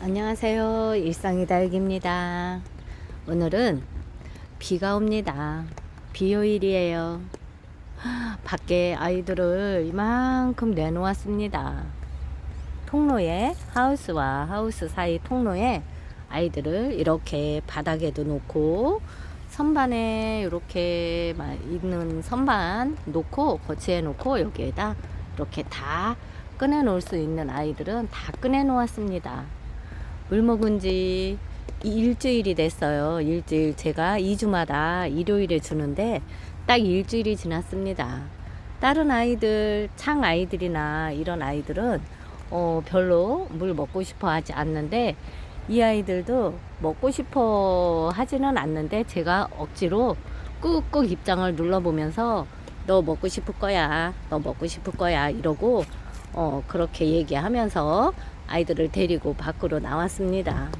안녕하세요. 일상이 달기입니다. 오늘은 비가 옵니다. 비요일이에요. 밖에 아이들을 이만큼 내놓았습니다. 통로에 하우스와 하우스 사이 통로에 아이들을 이렇게 바닥에도 놓고 선반에 이렇게 막 있는 선반 놓고 거치해 놓고 여기에다 이렇게 다 꺼내 놓을 수 있는 아이들은 다 꺼내 놓았습니다. 물 먹은 지 일주일이 됐어요. 일주일 제가 2주마다 일요일에 주는데 딱 일주일이 지났습니다. 다른 아이들, 창 아이들이나 이런 아이들은 어, 별로 물 먹고 싶어 하지 않는데 이 아이들도 먹고 싶어 하지는 않는데 제가 억지로 꾹꾹 입장을 눌러보면서 너 먹고 싶을 거야. 너 먹고 싶을 거야. 이러고 어, 그렇게 얘기하면서 아이들을 데리고 밖으로 나왔습니다.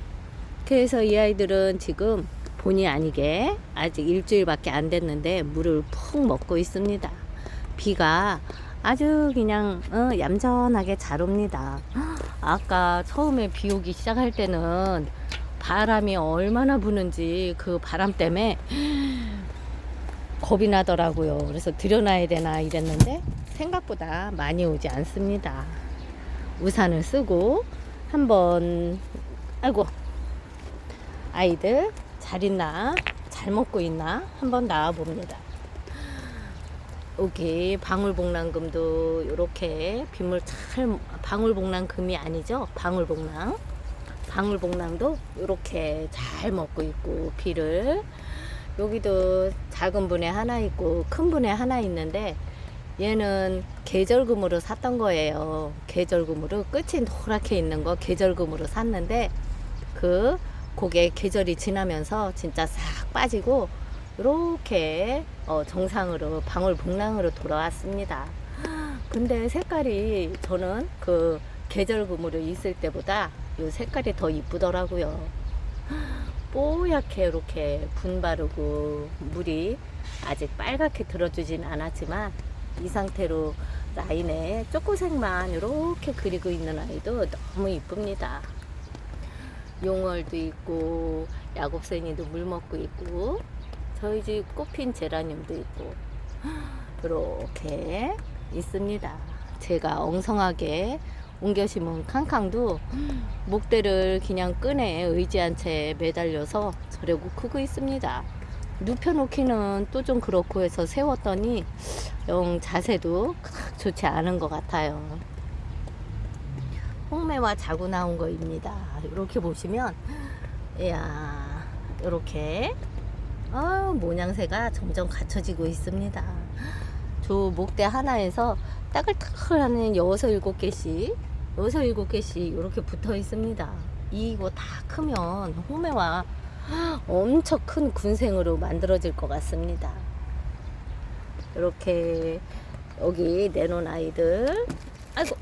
그래서 이 아이들은 지금 본의 아니게 아직 일주일밖에 안 됐는데 물을 푹 먹고 있습니다. 비가 아주 그냥 어, 얌전하게 잘 옵니다. 아까 처음에 비 오기 시작할 때는 바람이 얼마나 부는지 그 바람 때문에 겁이 나더라고요. 그래서 들여놔야 되나 이랬는데 생각보다 많이 오지 않습니다. 우산을 쓰고 한번 아이고 아이들 잘 있나? 잘 먹고 있나? 한번 나와 봅니다. 여기 방울복랑금도 이렇게 빗물 잘 방울복랑금이 아니죠? 방울복랑. 방울복랑도 이렇게 잘 먹고 있고 비를. 여기도 작은 분에 하나 있고 큰 분에 하나 있는데 얘는 계절금으로 샀던 거예요. 계절금으로 끝이 노랗게 있는 거 계절금으로 샀는데 그 고개 계절이 지나면서 진짜 싹 빠지고 이렇게 어 정상으로 방울복랑으로 돌아왔습니다. 근데 색깔이 저는 그 계절금으로 있을 때보다 이 색깔이 더 이쁘더라고요. 뽀얗게 이렇게 분 바르고 물이 아직 빨갛게 들어주진 않았지만 이 상태로 라인에 초코색만 이렇게 그리고 있는 아이도 너무 이쁩니다. 용월도 있고 야곱새니도 물 먹고 있고 저희 집 꽃핀 제라늄도 있고 이렇게 있습니다. 제가 엉성하게 옮겨 심은 캉캉도 목대를 그냥 끈에 의지한 채 매달려서 저려고 크고 있습니다. 눕혀놓기는 또 좀 그렇고 해서 세웠더니 영 자세도 좋지 않은 것 같아요. 홍매와 자구 나온 거입니다. 이렇게 보시면, 이야, 이렇게, 어, 모양새가 점점 갖춰지고 있습니다. 저 목대 하나에서 따글따글하는 여섯 일곱 개씩, 여섯 일곱 개씩 이렇게 붙어 있습니다. 이거 다 크면 홍매와 엄청 큰 군생으로 만들어질 것 같습니다. 이렇게 여기 내놓은 아이들, 아이고,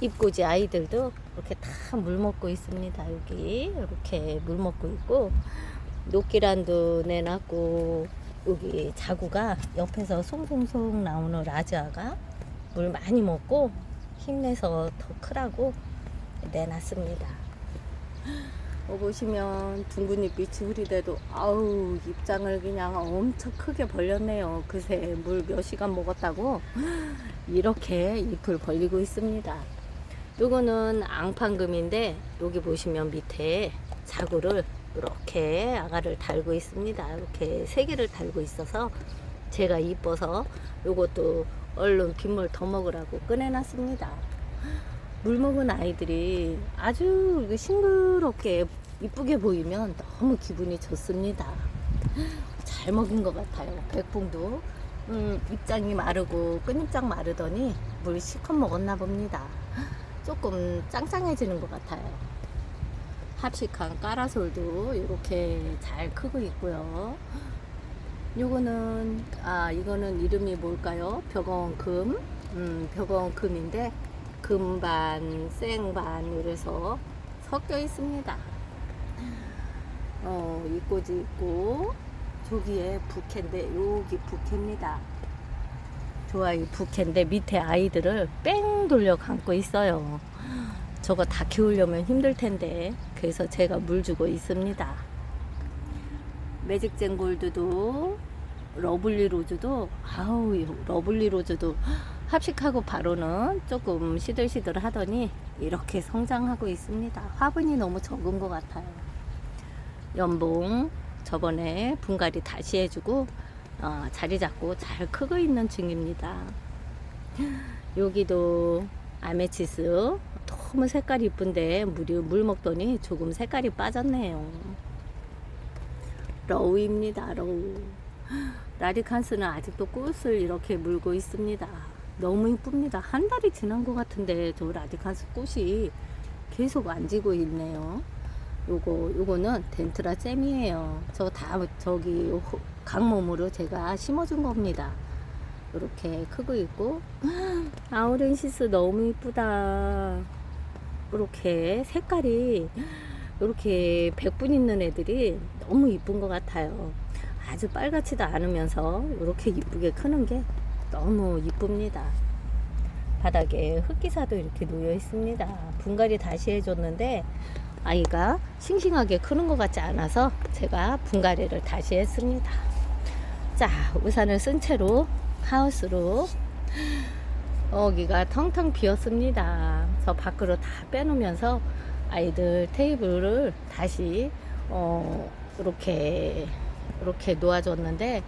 입고지 아이들도 이렇게 다 물 먹고 있습니다. 여기 이렇게 물 먹고 있고 녹기란도 내놨고 여기 자구가 옆에서 송송송 나오는 라즈아가 물 많이 먹고 힘내서 더 크라고 내놨습니다. 어, 보시면 둥근잎이 지우리대도 아우 입장을 그냥 엄청 크게 벌렸네요. 그새 물 몇 시간 먹었다고 이렇게 잎을 벌리고 있습니다. 요거는 앙판금인데 여기 보시면 밑에 자구를 이렇게 아가를 달고 있습니다. 이렇게 세 개를 달고 있어서 제가 이뻐서 요것도 얼른 빗물 더 먹으라고 꺼내놨습니다. 물 먹은 아이들이 아주 싱그럽게 이쁘게 보이면 너무 기분이 좋습니다. 잘 먹인 것 같아요. 백봉도 음, 입장이 마르고 끈입장 마르더니 물 실컷 먹었나 봅니다. 조금 짱짱해지는 것 같아요. 합식한 까라솔도 이렇게 잘 크고 있고요. 요거는 아 이거는 이름이 뭘까요? 벽원금 음, 벽원금인데 금반 생반 이래서 섞여 있습니다. 어 이꼬지 있고 저기에 부캐인데 여기 부캐입니다. 좋아요 부캐인데 밑에 아이들을 뺑 돌려 감고 있어요. 저거 다 키우려면 힘들 텐데 그래서 제가 물 주고 있습니다. 매직젠 골드도 러블리 로즈도 아우 이 러블리 로즈도 합식하고 바로는 조금 시들시들 하더니 이렇게 성장하고 있습니다. 화분이 너무 적은 것 같아요. 연봉 저번에 분갈이 다시 해주고 어, 자리 잡고 잘 크고 있는 중입니다. 여기도 아메치스 너무 색깔이 이쁜데 물이 물 먹더니 조금 색깔이 빠졌네요. 러우입니다. 러우. 라디칸스는 아직도 꽃을 이렇게 물고 있습니다. 너무 이쁩니다. 한 달이 지난 것 같은데 저 라디칸스 꽃이 계속 안 지고 있네요. 요거 요거는 덴트라 잼이에요. 저 다 저기 호- 강몸으로 제가 심어준 겁니다. 이렇게 크고 있고 아우렌시스 너무 이쁘다. 이렇게 색깔이 이렇게 백분 있는 애들이 너무 이쁜 것 같아요. 아주 빨갛지도 않으면서 이렇게 이쁘게 크는 게 너무 이쁩니다. 바닥에 흑기사도 이렇게 놓여 있습니다. 분갈이 다시 해줬는데 아이가 싱싱하게 크는 것 같지 않아서 제가 분갈이를 다시 했습니다. 자, 우산을 쓴 채로 하우스로 여기가 텅텅 비었습니다. 저 밖으로 다 빼놓으면서 아이들 테이블을 다시 어 이렇게 이렇게 놓아줬는데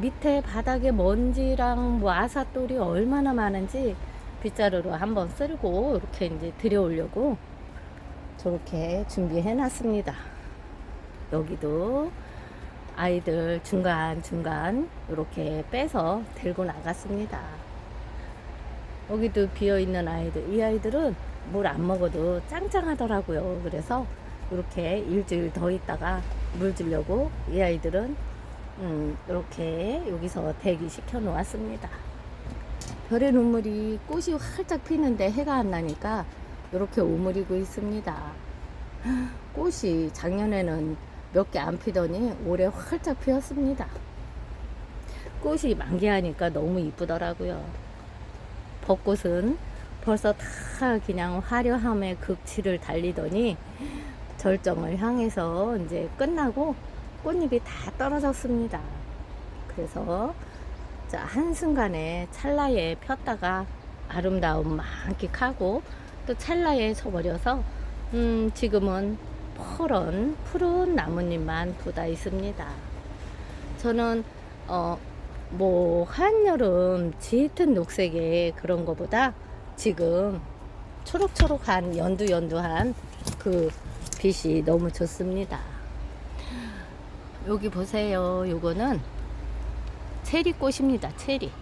밑에 바닥에 먼지랑 뭐 아사돌이 얼마나 많은지 빗자루로 한번 쓸고 이렇게 이제 들여오려고 저렇게 준비해 놨습니다. 여기도 아이들 중간중간 이렇게 빼서 들고 나갔습니다. 여기도 비어 있는 아이들, 이 아이들은 물 안 먹어도 짱짱하더라고요. 그래서 이렇게 일주일 더 있다가 물 주려고 이 아이들은 음, 이렇게 여기서 대기 시켜 놓았습니다. 별의 눈물이 꽃이 활짝 피는데 해가 안 나니까 이렇게 오므리고 있습니다. 꽃이 작년에는 몇 개 안 피더니 올해 활짝 피었습니다. 꽃이 만개하니까 너무 이쁘더라고요. 벚꽃은 벌써 다 그냥 화려함의 극치를 달리더니 절정을 향해서 이제 끝나고 꽃잎이 다 떨어졌습니다. 그래서 자, 한순간에 찰나에 폈다가 아름다움 만끽하고 또 찰나에 져버려서 음, 지금은 퍼런 푸른 나뭇잎만 돋아 있습니다. 저는 어, 뭐 한여름 짙은 녹색의 그런 거보다 지금 초록초록한 연두연두한 그 빛이 너무 좋습니다. 여기 보세요. 요거는 체리꽃입니다. 체리.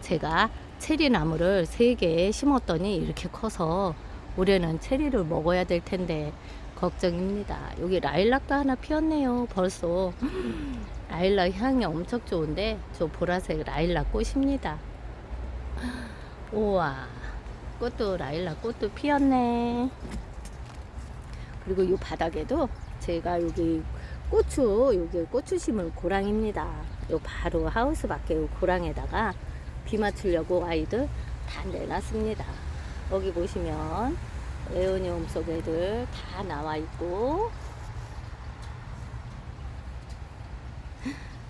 제가 체리 나무를 세개 심었더니 이렇게 커서 올해는 체리를 먹어야 될 텐데 걱정입니다. 여기 라일락도 하나 피었네요. 벌써 라일락 향이 엄청 좋은데 저 보라색 라일락 꽃입니다. 우와 꽃도 라일락 꽃도 피었네. 그리고 이 바닥에도 제가 여기 고추 여기 고추 심을 고랑입니다. 요 바로 하우스 밖에 요 고랑에다가 비 맞추려고 아이들 다 내놨습니다. 여기 보시면 에오니움 속 애들 다 나와 있고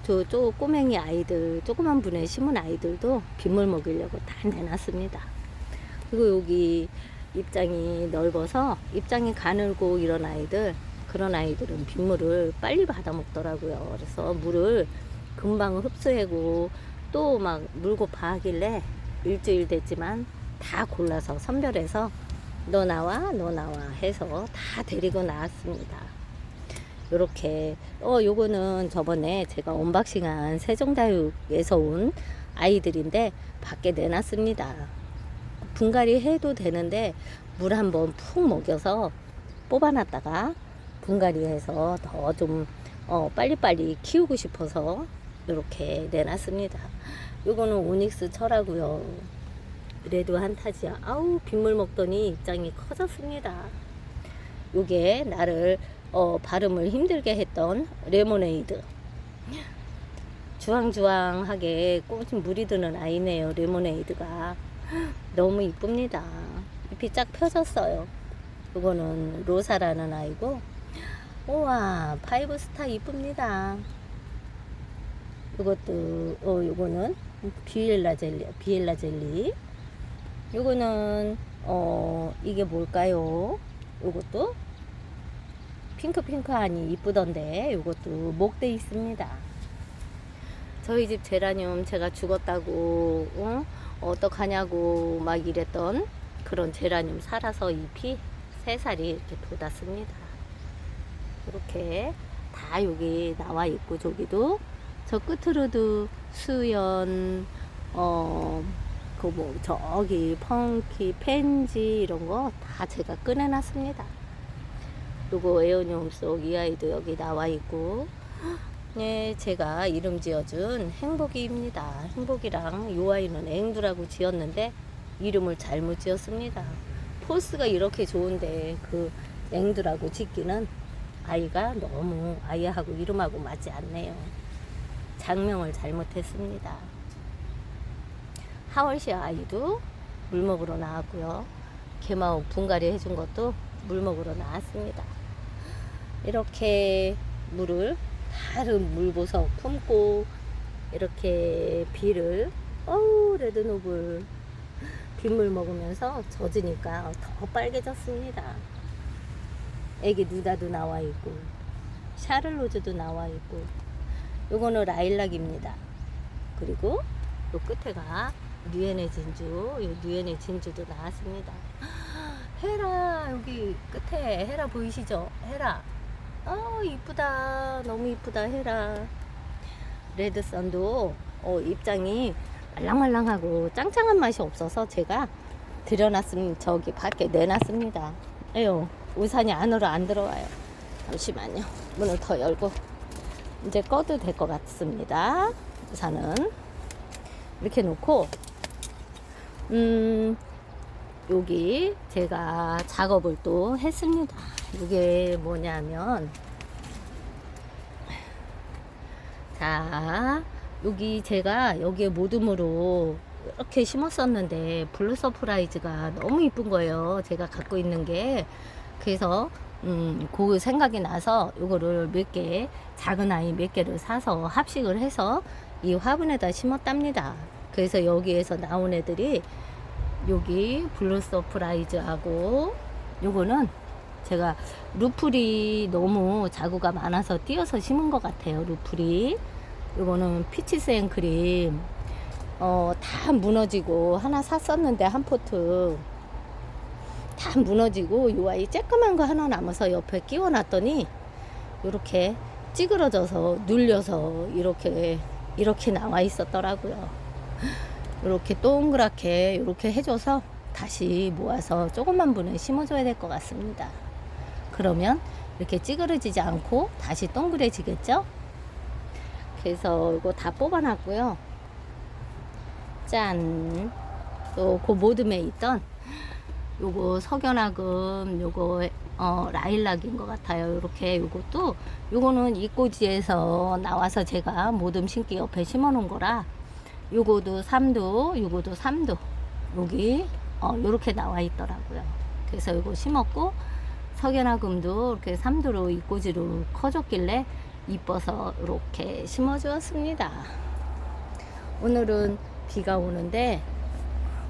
저, 저 꼬맹이 아이들 조그만 분에 심은 아이들도 빗물 먹이려고 다 내놨습니다. 그리고 여기 입장이 넓어서 입장이 가늘고 이런 아이들 그런 아이들은 빗물을 빨리 받아 먹더라고요. 그래서 물을 금방 흡수하고 또 막 물고 파하길래 일주일 됐지만 다 골라서 선별해서 너 나와 너 나와 해서 다 데리고 나왔습니다. 요렇게 어 요거는 저번에 제가 언박싱한 세종다육에서 온 아이들인데 밖에 내놨습니다. 분갈이 해도 되는데 물 한번 푹 먹여서 뽑아놨다가 분갈이해서 더좀 어, 빨리빨리 키우고 싶어서 이렇게 내놨습니다. 요거는 오닉스 철하고요. 레드 한타지아. 아우 빗물 먹더니 입장이 커졌습니다. 요게 나를 어, 발음을 힘들게 했던 레모네이드. 주황주황하게 꽃이 물이 드는 아이네요. 레모네이드가 너무 이쁩니다. 잎이 쫙 펴졌어요. 이거는 로사라는 아이고 우와 파이브스타 이쁩니다 이것도 어 요거는 비엘라 젤리 비엘라 젤리 요거는 어 이게 뭘까요 요것도 핑크핑크하니 이쁘던데 요것도 목대 있습니다 저희 집 제라늄 제가 죽었다고 어? 어떡하냐고 막 이랬던 그런 제라늄 살아서 잎이 세 살이 이렇게 돋았습니다. 이렇게 다 여기 나와 있고 저기도 저 끝으로도 수연 어 그 뭐 저기 펑키 펜지 이런 거 다 제가 꺼내놨습니다. 요거 에어늄 속이 아이도 여기 나와 있고 네, 제가 이름 지어준 행복이입니다. 행복이랑 요 아이는 앵두라고 지었는데 이름을 잘못 지었습니다. 포스가 이렇게 좋은데 그 앵두라고 짓기는 아이가 너무 아이하고 이름하고 맞지 않네요. 장명을 잘못했습니다. 하월시아 아이도 물 먹으러 나왔고요. 개마옥 분갈이 해준 것도 물 먹으러 나왔습니다. 이렇게 물을 다른 물보석 품고 이렇게 비를 어우 레드노블 빗물 먹으면서 젖으니까 더 빨개졌습니다. 애기 누다도 나와 있고 샤를로즈도 나와 있고 요거는 라일락입니다. 그리고 요 끝에가 뉴엔의 진주, 요 뉴엔의 진주도 나왔습니다. 헤라 여기 끝에 헤라 보이시죠? 헤라 아 이쁘다 너무 이쁘다 헤라 레드썬도 어, 입장이 말랑말랑하고 짱짱한 맛이 없어서 제가 들여놨습니다 저기 밖에 내놨습니다 에요 우산이 안으로 안 들어와요 잠시만요 문을 더 열고 이제 꺼도 될 것 같습니다 우산은 이렇게 놓고 음 여기 제가 작업을 또 했습니다. 이게 뭐냐면 자 여기 제가 여기에 모둠으로 이렇게 심었었는데 블루 서프라이즈가 너무 이쁜 거예요. 제가 갖고 있는 게 그래서 음, 그 생각이 나서 이거를 몇 개, 작은 아이 몇 개를 사서 합식을 해서 이 화분에다 심었답니다. 그래서 여기에서 나온 애들이 여기 블루 서프라이즈하고 요거는 제가 루플이 너무 자구가 많아서 띄어서 심은 것 같아요. 루플이 요거는 피치 생크림 어, 다 무너지고 하나 샀었는데 한 포트 다 무너지고 요 아이 쬐끄만 거 하나 남아서 옆에 끼워 놨더니 요렇게 찌그러져서 눌려서 이렇게 이렇게 나와 있었더라고요. 이렇게 동그랗게 이렇게 해줘서 다시 모아서 조금만 분을 심어줘야 될 것 같습니다. 그러면 이렇게 찌그러지지 않고 다시 동그래지겠죠? 그래서 이거 다 뽑아놨고요. 짠. 또 그 모듬에 있던 요거 석연화금 요거 어 라일락인 것 같아요. 이렇게 요것도 요거는 이꼬지에서 나와서 제가 모듬 심기 옆에 심어 놓은 거라 요거도 3도, 요거도 3도. 여기 어, 요렇게 나와 있더라고요. 그래서 요거 심었고 석연화금도 이렇게 3도로 이꼬지로 커졌길래 이뻐서 이렇게 심어 주었습니다. 오늘은 비가 오는데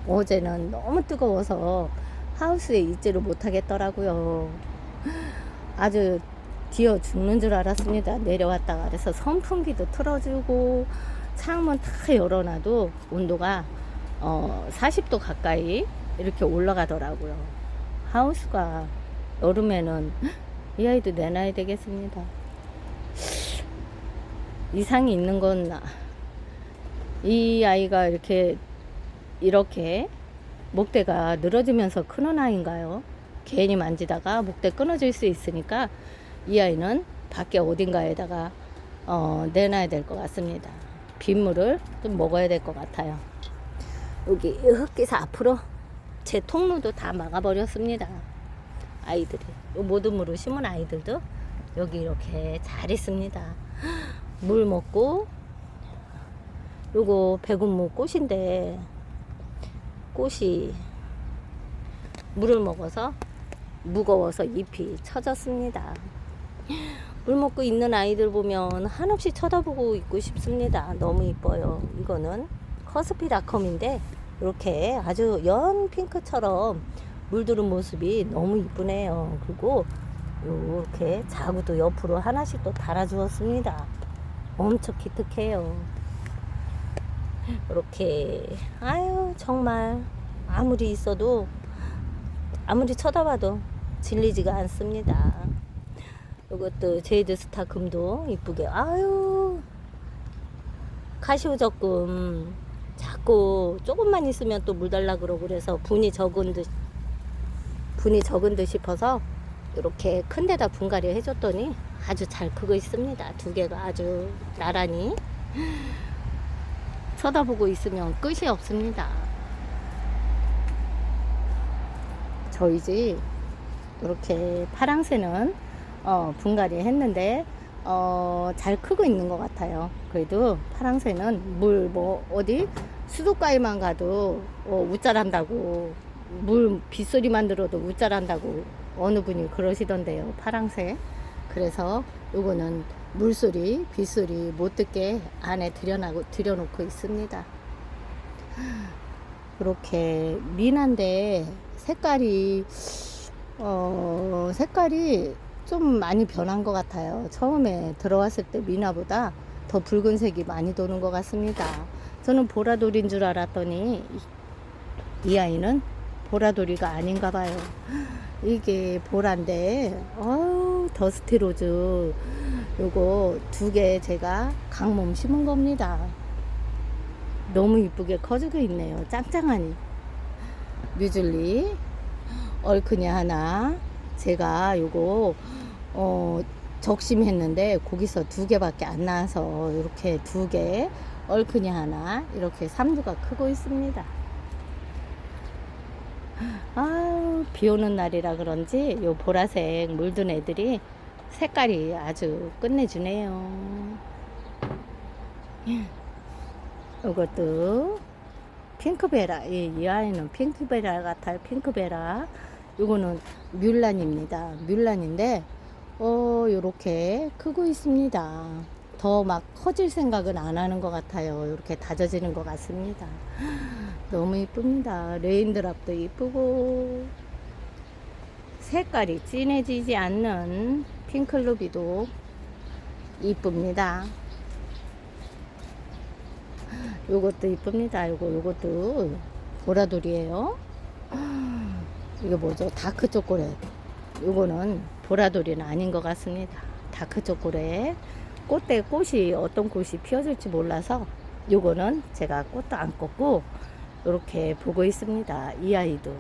어제는 너무 뜨거워서 하우스에 있지를 못하겠더라고요. 아주 뒤어 죽는 줄 알았습니다. 내려왔다가 그래서 선풍기도 틀어주고 창문 다 열어놔도 온도가 어 40도 가까이 이렇게 올라가더라고요. 하우스가 여름에는 이 아이도 내놔야 되겠습니다. 이상이 있는 건 이 아이가 이렇게 이렇게 목대가 늘어지면서 크는 아이인가요? 괜히 만지다가 목대 끊어질 수 있으니까 이 아이는 밖에 어딘가에다가 어, 내놔야 될 것 같습니다. 빗물을 좀 먹어야 될 것 같아요. 여기 흙기사 앞으로 제 통로도 다 막아버렸습니다. 아이들이 요 모둠으로 심은 아이들도 여기 이렇게 잘 있습니다. 물 먹고 요거 백운무 꽃인데 꽃이 물을 먹어서 무거워서 잎이 처졌습니다. 물 먹고 있는 아이들 보면 한없이 쳐다보고 있고 싶습니다. 너무 이뻐요. 이거는 커스피 닷컴인데 이렇게 아주 연 핑크처럼 물들은 모습이 너무 이쁘네요. 그리고 이렇게 자구도 옆으로 하나씩 또 달아주었습니다. 엄청 기특해요. 이렇게 아유 정말 아무리 있어도 아무리 쳐다봐도 질리지가 않습니다. 이것도 제이드 스타 금도 이쁘게 아유 카시오 적금 자꾸 조금만 있으면 또 물 달라 그러고 그래서 분이 적은 듯 분이 적은 듯 싶어서 이렇게 큰 데다 분갈이 해줬더니 아주 잘 크고 있습니다. 두 개가 아주 나란히 쳐다보고 있으면 끝이 없습니다. 저희 집 이렇게 파랑새는 어, 분갈이 했는데 어, 잘 크고 있는 것 같아요. 그래도 파랑새는 물 뭐 어디 수도가에만 가도 어, 웃자란다고 물 빗소리만 들어도 웃자란다고 어느 분이 그러시던데요. 파랑새. 그래서 요거는 물소리, 빗소리 못 듣게 안에 들여놔고 들여놓고 있습니다. 이렇게 미난데 색깔이 어 색깔이 좀 많이 변한 것 같아요. 처음에 들어왔을 때 미나보다 더 붉은색이 많이 도는 것 같습니다. 저는 보라돌인 줄 알았더니 이, 이 아이는 보라돌이가 아닌가 봐요. 이게 보라인데, 어우, 더스티로즈. 요거 두 개 제가 강몸 심은 겁니다. 너무 이쁘게 커지고 있네요. 짱짱하니. 뮤즐리. 얼큰이 하나. 제가 요거, 어, 적심했는데, 거기서 두 개밖에 안 나와서, 이렇게 두 개. 얼큰이 하나. 이렇게 삼두가 크고 있습니다. 아, 비 오는 날이라 그런지 요 보라색 물든 애들이 색깔이 아주 끝내주네요. 이것도 핑크베라. 이, 이 아이는 핑크베라 같아요. 핑크베라. 요거는 뮬란입니다. 뮬란인데, 어, 요렇게 크고 있습니다. 더 막 커질 생각은 안 하는 것 같아요. 이렇게 다져지는 것 같습니다. 너무 이쁩니다. 레인드랍도 이쁘고 색깔이 진해지지 않는 핑클루비도 이쁩니다. 요것도 이쁩니다. 요거 요것도 보라돌이에요. 이게 뭐죠? 다크 초콜릿. 요거는 보라돌이는 아닌 것 같습니다. 다크 초콜릿. 꽃대 꽃이 어떤 꽃이 피어질지 몰라서 요거는 제가 꽃도 안 꽂고 이렇게 보고 있습니다. 이 아이도.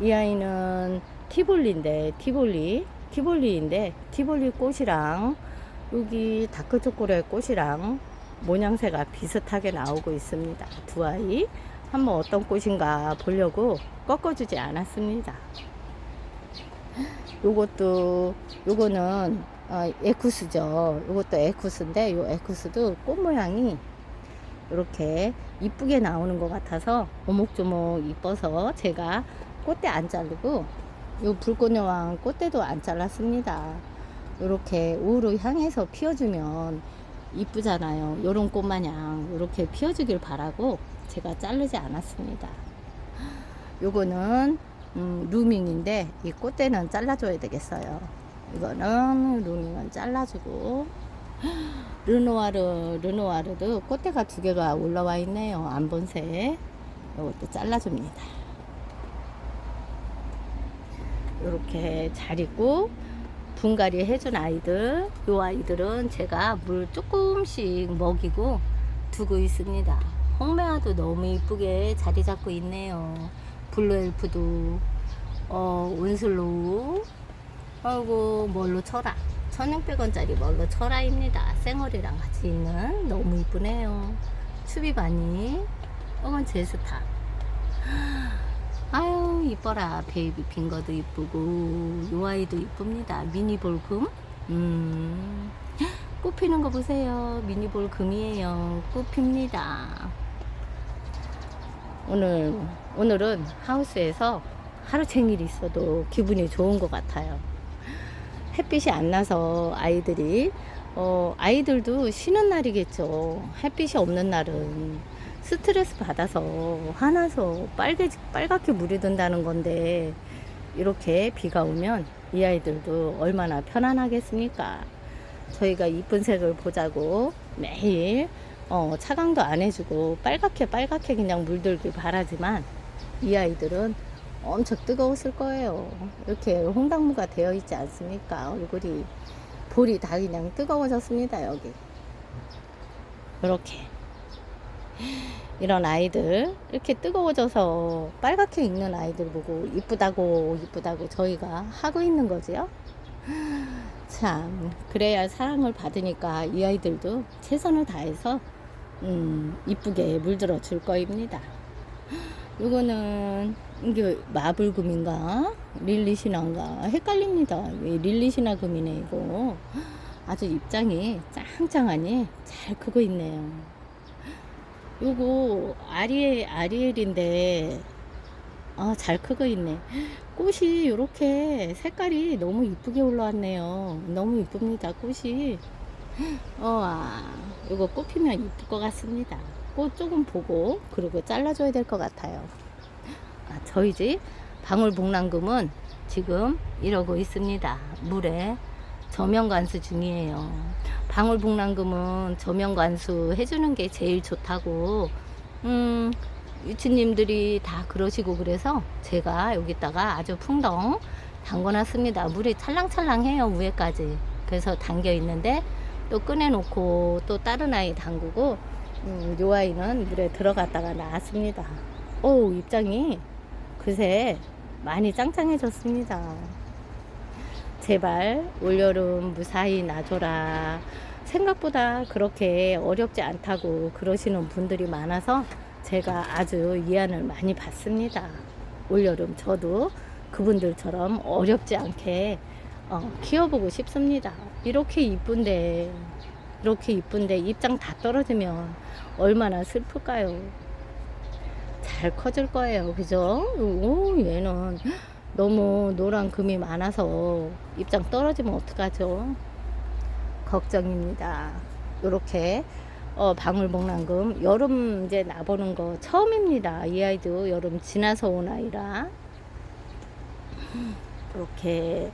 이 아이는 티볼리인데, 티볼리, 티볼리인데, 티볼리 꽃이랑 여기 다크 초콜릿 꽃이랑 모양새가 비슷하게 나오고 있습니다. 두 아이. 한번 어떤 꽃인가 보려고 꺾어주지 않았습니다. 요것도, 요거는 어, 에쿠스죠. 요것도 에쿠스인데, 요 에쿠스도 꽃 모양이 이렇게 이쁘게 나오는 것 같아서 오목조목 이뻐서 제가 꽃대 안 자르고 요 불꽃여왕 꽃대도 안 잘랐습니다. 이렇게 우로 향해서 피워주면 이쁘잖아요. 요런 꽃 마냥 이렇게 피워주길 바라고 제가 자르지 않았습니다. 요거는 음, 루밍인데 이 꽃대는 잘라줘야 되겠어요. 이거는 루밍은 잘라주고 르노아르, 르노아르도 꽃대가 두 개가 올라와 있네요. 안본색. 이것도 잘라줍니다. 이렇게 잘 있고, 분갈이 해준 아이들, 요 아이들은 제가 물 조금씩 먹이고 두고 있습니다. 홍매화도 너무 이쁘게 자리 잡고 있네요. 블루엘프도, 어, 온슬로우, 아이고, 뭘로 쳐라. 1600원짜리 멀로 철화입니다. 생얼이랑 같이 있는 너무 이쁘네요. 추비바니, 이건 제스타. 아유 이뻐라 베이비 핑거도 이쁘고 요 아이도 이쁩니다. 미니 볼금 음, 꽃 피는 거 보세요. 미니 볼금이에요. 꽃 핍니다. 오늘 오늘은 하우스에서 하루 종일 있어도 기분이 좋은 것 같아요. 햇빛이 안 나서 아이들이 어, 아이들도 쉬는 날이겠죠. 햇빛이 없는 날은 스트레스 받아서 화나서 빨개 빨갛게 물이 든다는 건데 이렇게 비가 오면 이 아이들도 얼마나 편안하겠습니까? 저희가 이쁜 색을 보자고 매일 어, 차강도 안 해주고 빨갛게 빨갛게 그냥 물들길 바라지만 이 아이들은 엄청 뜨거웠을 거예요. 이렇게 홍당무가 되어 있지 않습니까? 얼굴이 볼이 다 그냥 뜨거워졌습니다. 여기 이렇게 이런 아이들 이렇게 뜨거워져서 빨갛게 익는 아이들 보고 이쁘다고 이쁘다고 저희가 하고 있는 거지요. 참 그래야 사랑을 받으니까 이 아이들도 최선을 다해서 음, 이쁘게 물들어 줄 거입니다. 이거는 이게 마블금인가 릴리시나인가 헷갈립니다. 이 릴리시나 금이네 이거 아주 입장이 짱짱하니 잘 크고 있네요. 요거 아리엘 아리엘인데 아 잘 크고 있네. 꽃이 이렇게 색깔이 너무 이쁘게 올라왔네요. 너무 이쁩니다. 꽃이 어, 아, 이거 꽃 피면 이쁠 것 같습니다. 꽃 조금 보고 그리고 잘라줘야 될 것 같아요. 아, 저희 집 방울복랑금은 지금 이러고 있습니다. 물에 저면 관수 중이에요. 방울복랑금은 저면관수 해주는 게 제일 좋다고 음, 유치님들이 다 그러시고 그래서 제가 여기다가 아주 풍덩 담궈놨습니다. 물이 찰랑찰랑해요 위에까지. 그래서 담겨 있는데 또 꺼내놓고 또 다른 아이 담그고 음, 요 아이는 물에 들어갔다가 나왔습니다. 오 입장이 그새 많이 짱짱해졌습니다. 제발 올여름 무사히 나줘라. 생각보다 그렇게 어렵지 않다고 그러시는 분들이 많아서 제가 아주 위안을 많이 받습니다. 올여름 저도 그분들처럼 어렵지 않게 어, 키워보고 싶습니다. 이렇게 이쁜데, 이렇게 이쁜데 입장 다 떨어지면 얼마나 슬플까요? 잘 커질 거예요. 그죠? 오, 얘는 너무 노란 금이 많아서 입장 떨어지면 어떡하죠? 걱정입니다. 이렇게 어, 방울복랑금 여름 이제 나보는 거 처음입니다. 이 아이도 여름 지나서 온 아이라 이렇게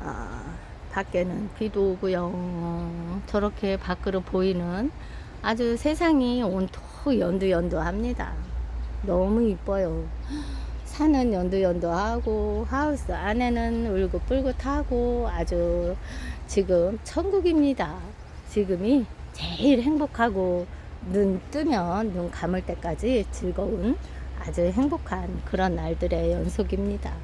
아, 밖에는 비도 오고요. 저렇게 밖으로 보이는 아주 세상이 온통 연두연두합니다. 너무 이뻐요. 산은 연두연두하고 하우스 안에는 울긋불긋하고 아주 지금 천국입니다. 지금이 제일 행복하고 눈 뜨면 눈 감을 때까지 즐거운 아주 행복한 그런 날들의 연속입니다.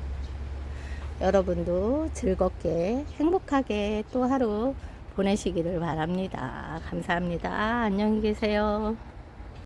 여러분도 즐겁게 행복하게 또 하루 보내시기를 바랍니다. 감사합니다. 안녕히 계세요.